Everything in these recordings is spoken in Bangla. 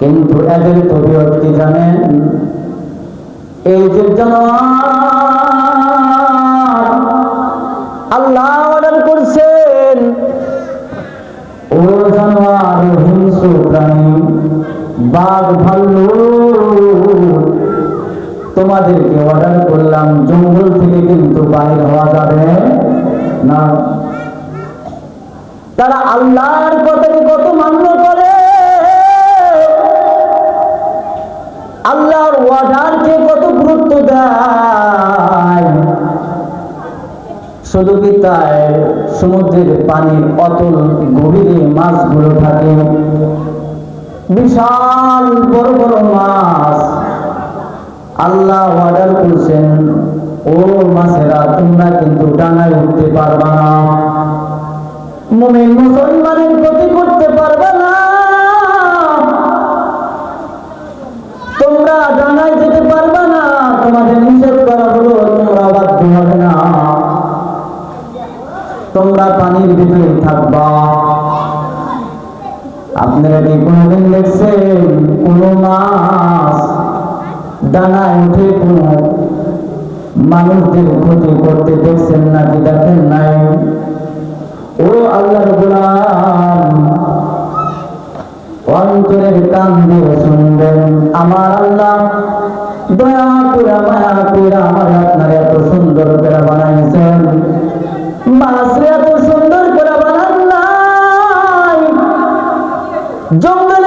কিন্তু এদের তবিয়ত কি জানেন? এই জীব জানোয়ার আল্লাহ অর্ডার করছেন, ও জানোয়ার হিংস্র প্রাণী, বাঘ ভাল্লুক তোমাদেরকে অর্ডার করলাম। জঙ্গল থেকে কিন্তু বাইর হওয়া যাবে না। তারা আল্লাহর কথাকে কত মান্য করে। আল্লাহর ওয়ার্ডারকে কত গুরুত্ব দেয়। শুধু কি তাই? সমুদ্রের পানির অতল গভীরে মাছগুলো থাকে। বিশাল বড় বড় মাছ। আল্লাহ অর্ডার করছেন, ও মাছেরা, তোমরা কিন্তু ডানায় উঠতে পারবা না। মুমিন মুসলমানের ক্ষতি করতে পারবে না। তোমরা ডানায় যেতে পারবে না। তোমাদের নিষেধ করা হলো, তোমরা বাধ্য হবে না। তোমরা পানির ভিতরে থাকবা। আপনারা কি কোনোদিন দেখছেন? কোনো মাছ উঠে মানুষদের ক্ষতি করতে দেখছেন নাকি দেখেন নাই। ও আল্লাহর গোলাম অন্তরের কান দিয়ে শুনবেন। আমার আল্লাহ দয়া করে, মায়া করে আমার আপনার এত সুন্দর করে বানাইছেন। মাছরে এত সুন্দর করে বানান নাই। জঙ্গলের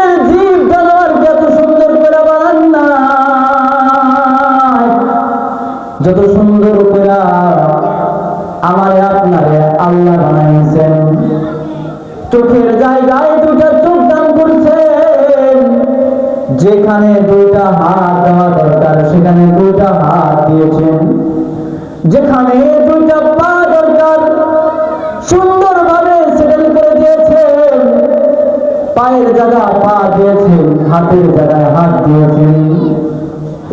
যত সুন্দর করে আমারে আপনারে আল্লাহ বানাইছেন। চোখের জায়গায় দুটা চোখ দান করছেন। যেখানে দুইটা হাত দেওয়া দরকার, সেখানে দুইটা হাত দিয়েছেন। যেখানে দুইটা পা দরকার, সুন্দরভাবে সেটেল করে দিয়েছেন। পায়ের জায়গায় পা দিয়েছেন, হাতের জায়গায় হাত দিয়েছেন।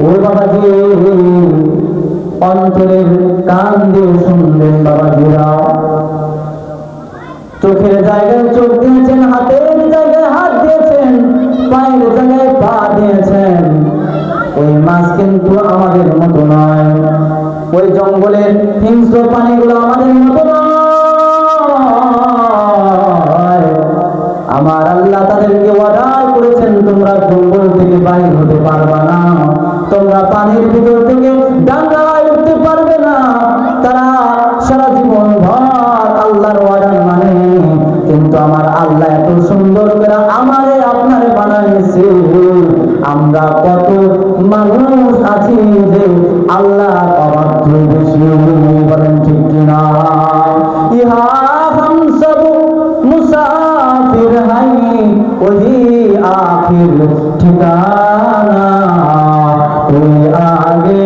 ও বাবাজি! অন্তরের কান দিয়ে শুনবেন বাবাজিরা। চোখের জায়গায় চোখ দিয়েছেন, হাতের জায়গায় হাত দিয়েছেন, পায়ের জায়গায় পা দিয়েছেন। ওই মাছ কিন্তু আমাদের মতো নয়। ওই জঙ্গলের হিংস্র প্রাণীগুলো আমাদের মতো নয়। আমার আল্লাহ তাদেরকে অর্ডার করেছেন, তোমরা জঙ্গল থেকে বাইর হতে পারবা না। তোমরা পানির ভিতর থেকে ডাঙ্গায় করতে পারবে না। তারা সারা জীবন ভর আল্লাহর ওয়াদার মানে। কিন্তু আমার আল্লাহ এত সুন্দর করে আমারে আপনারে বানাইছে। আমরা কত মানুষ আছি যে আল্লাহ অবাধ্য বেশি বলেন ঠিক কিনা? ইহা সব মুসাফির হাই, ওহি আখির ঠিকানা। ওই আগে